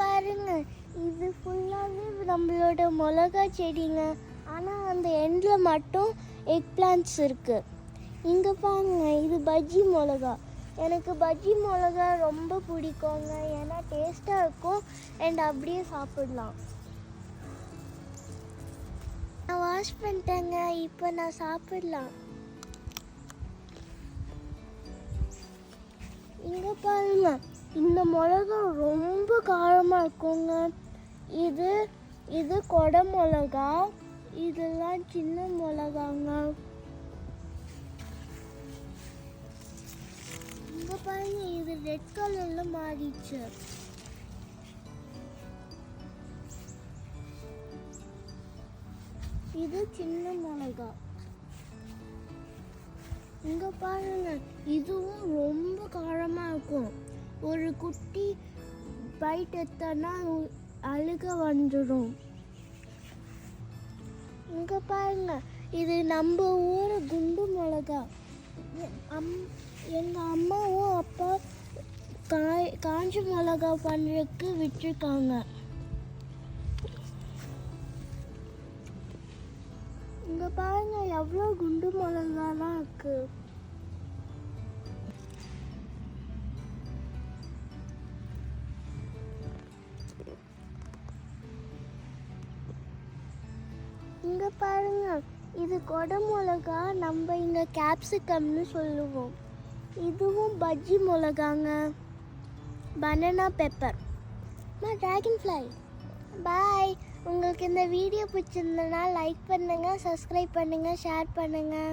பாருங்க. இது ஃபுல்லாகவே நம்மளோட மிளகா செடிங்க. ஆனால் அந்த எண்டில் மட்டும் எக் பிளான்ட்ஸ் இருக்குது இங்கே பாருங்க இது பஜ்ஜி மிளகா. எனக்கு பஜ்ஜி மிளகா ரொம்ப பிடிக்குங்க. ஏன்னா டேஸ்ட்டாக இருக்கும். அண்ட் அப்படியே சாப்பிடலாம். நான் வாஷ் பண்ணிட்டேங்க. இப்போ நான் சாப்பிடலாம். இங்கே பாருங்க. இந்த மிளகா ரொம்ப காரமாக இருக்குங்க. இது இது கொடை மிளகா இதெல்லாம் சின்ன மிளகாங்க. இங்கே பாருங்க இது ரெட் கலரில் மாறிடுச்சு. இது சின்ன மிளகா இங்கே பாருங்க இதுவும் ரொம்ப காரமாக ஒரு குட்டி பைட் எடுத்தனா அழுக வந்துடும் இங்கே பாருங்க இது நம்ம ஊர் குண்டு மிளகா. அம் எங்கள் அம்மாவும் அப்பா காய் காஞ்ச மிளகா பண்ணுறதுக்கு விட்டுருக்காங்க. இங்கே பாருங்க எவ்வளோ குண்டு மிளகாலாம் இருக்குது இங்க பாருங்க. இது கொடை மிளகா நம்ம இங்க கேப்சிகம்னு சொல்லுவோம். இதுவும் பஜ்ஜி மிளகாங்க. பனானா பெப்பர் மா ட்ராகன் ஃப்ளை பாய் உங்களுக்கு இந்த வீடியோ பிடிச்சிருந்தனா லைக் பண்ணுங்கள் சப்ஸ்கிரைப் பண்ணுங்கள் ஷேர் பண்ணுங்கள்